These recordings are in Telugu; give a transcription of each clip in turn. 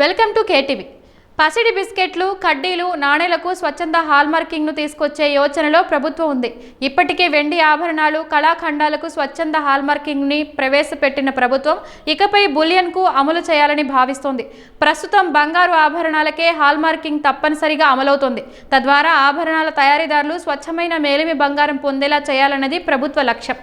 Welcome to KTV. పసిడి బిస్కెట్లు కడ్డీలు నాణేలకు స్వచ్ఛంద హాల్మార్కింగ్ను తీసుకొచ్చే యోచనలో ప్రభుత్వం ఉంది. ఇప్పటికే వెండి ఆభరణాలు కళాఖండాలకు స్వచ్ఛంద హాల్మార్కింగ్ని ప్రవేశపెట్టిన ప్రభుత్వం ఇకపై బులియన్కు అమలు చేయాలని భావిస్తోంది. ప్రస్తుతం బంగారు ఆభరణాలకే హాల్మార్కింగ్ తప్పనిసరిగా అమలవుతోంది. తద్వారా ఆభరణాల తయారీదారులు స్వచ్ఛమైన మేలిమి బంగారం పొందేలా చేయాలన్నది ప్రభుత్వ లక్ష్యం.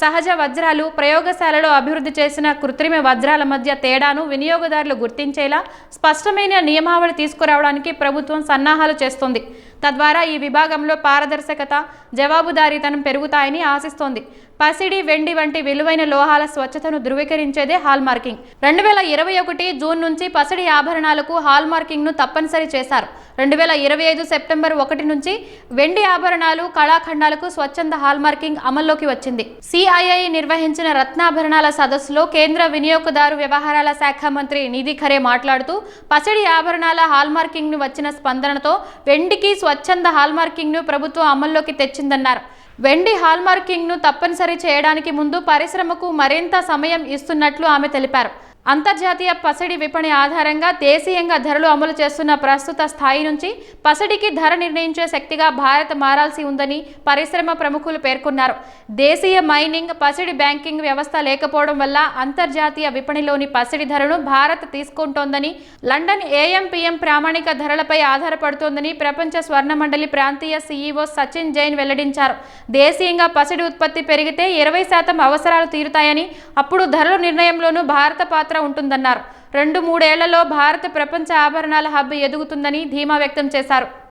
సహజ వజ్రాలు ప్రయోగశాలలో అభివృద్ధి చేసిన కృత్రిమ వజ్రాల మధ్య తేడాను వినియోగదారులు గుర్తించేలా స్పష్టమైన నియమావళి తీసుకురావడానికి ప్రభుత్వం సన్నాహాలు చేస్తోంది. తద్వారా ఈ విభాగంలో పారదర్శకత జవాబుదారీతనం పెరుగుతాయని ఆశిస్తోంది. పసిడి వెండి వంటి విలువైన లోహాల స్వచ్ఛతను ధృవీకరించేదే హాల్ మార్కింగ్ రెండు వేల ఇరవై ఒకటి జూన్ నుంచి పసిడి ఆభరణాలకు హాల్ మార్కింగ్ను తప్పనిసరి చేశారు. రెండు వేల ఇరవై ఐదు సెప్టెంబర్ ఒకటి నుంచి వెండి ఆభరణాలు కళాఖండాలకు స్వచ్ఛంద హాల్ మార్కింగ్ అమల్లోకి వచ్చింది. సిఐఐ నిర్వహించిన రత్నాభరణాల సదస్సులో కేంద్ర వినియోగదారు వ్యవహారాల శాఖ మంత్రి నిధి ఖరే మాట్లాడుతూ పసిడి ఆభరణాల హాల్ మార్కింగ్ను వచ్చిన స్పందనతో వెండికి స్వచ్ఛంద హాల్ మార్కింగ్ను ప్రభుత్వం అమల్లోకి తెచ్చిందన్నారు. వెండి హాల్మార్కింగ్ను తప్పనిసరి చేయడానికి ముందు పరిశ్రమకు మరింత సమయం ఇస్తున్నట్లు ఆమె తెలిపారు. అంతర్జాతీయ పసిడి విపణి ఆధారంగా దేశీయంగా ధరలు అమలు చేస్తున్న ప్రస్తుత స్థాయి నుంచి పసిడికి ధర నిర్ణయించే శక్తిగా భారత్ మారాల్సి ఉందని పరిశ్రమ ప్రముఖులు పేర్కొన్నారు. దేశీయ మైనింగ్ పసిడి బ్యాంకింగ్ వ్యవస్థ లేకపోవడం వల్ల అంతర్జాతీయ విపణిలోని పసిడి ధరను భారత్ తీసుకుంటోందని లండన్ ఏఎంపీఎం ప్రామాణిక ధరలపై ఆధారపడుతోందని ప్రపంచ స్వర్ణ మండలి ప్రాంతీయ సీఈఓ సచిన్ జైన్ వెల్లడించారు. దేశీయంగా పసిడి ఉత్పత్తి పెరిగితే ఇరవై శాతం అవసరాలు తీరుతాయని అప్పుడు ధరల నిర్ణయంలోనూ భారత పాత్ర ఉంటుందన్నారు. రెండు మూడేళ్ళలో భారత ప్రపంచ ఆభరణాల హబ్ ఎదుగుతుందని ధీమా వ్యక్తం చేశారు.